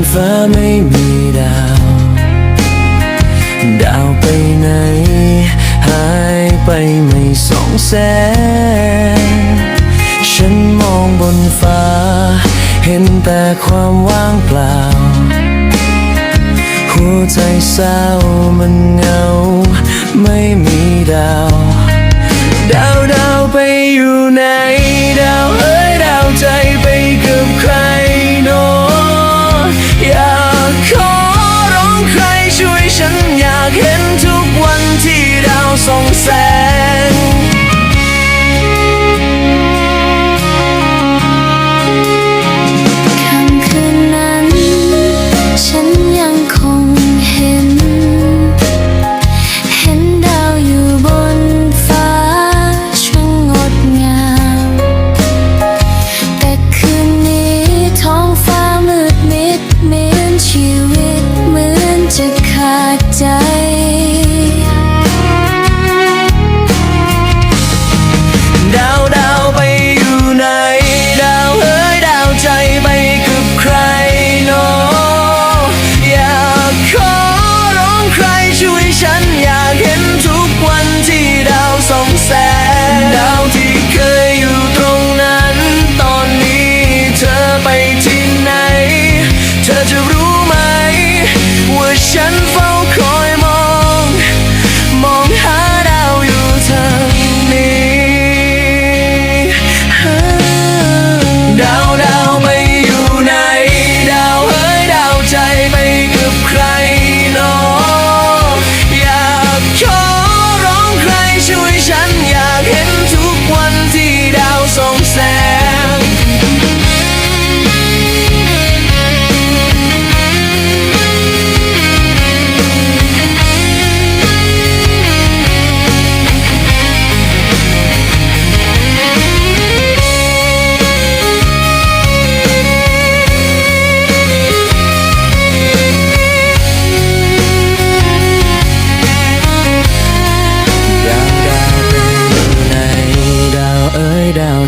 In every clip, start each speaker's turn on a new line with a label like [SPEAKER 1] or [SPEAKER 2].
[SPEAKER 1] นฟ้าไม่มีดาว ดาวไปไหน หายไปไม่สองแสงฉันมองบนฟ้า เห็นแต่ความว่างเปล่า หัวใจเศร้ามันเงา ไม่มีดาว ดาวดาวไปอยู่ไหน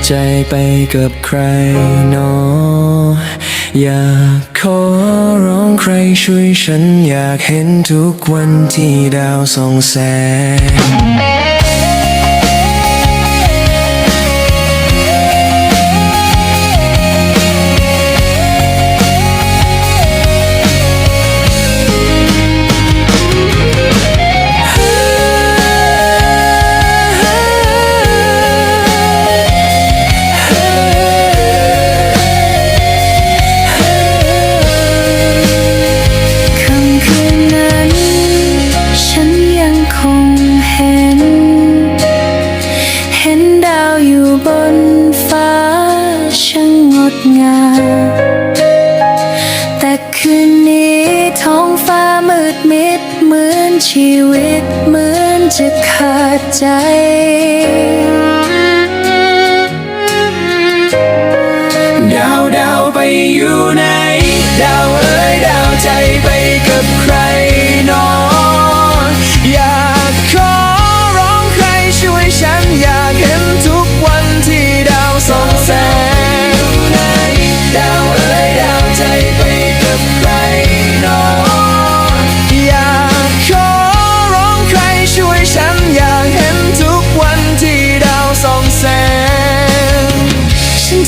[SPEAKER 1] ใจไปกับใครเนอ
[SPEAKER 2] อยา
[SPEAKER 1] กขอร้องใครช่วยฉันอยากเห็นทุกวันที่ดาวส่องแสง ชีวิ
[SPEAKER 2] ตเหมือนจะขาดใจ
[SPEAKER 1] ดาวดาวไปอยู่ไหน ดาวเอ๋ยดาวใจไปกับใครนอนอยาก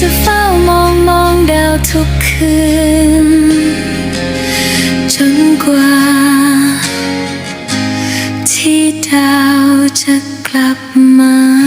[SPEAKER 2] จะเฝ้ามองมองดาวทุกคืน จนกว่า ที่ดาวจะกลับมา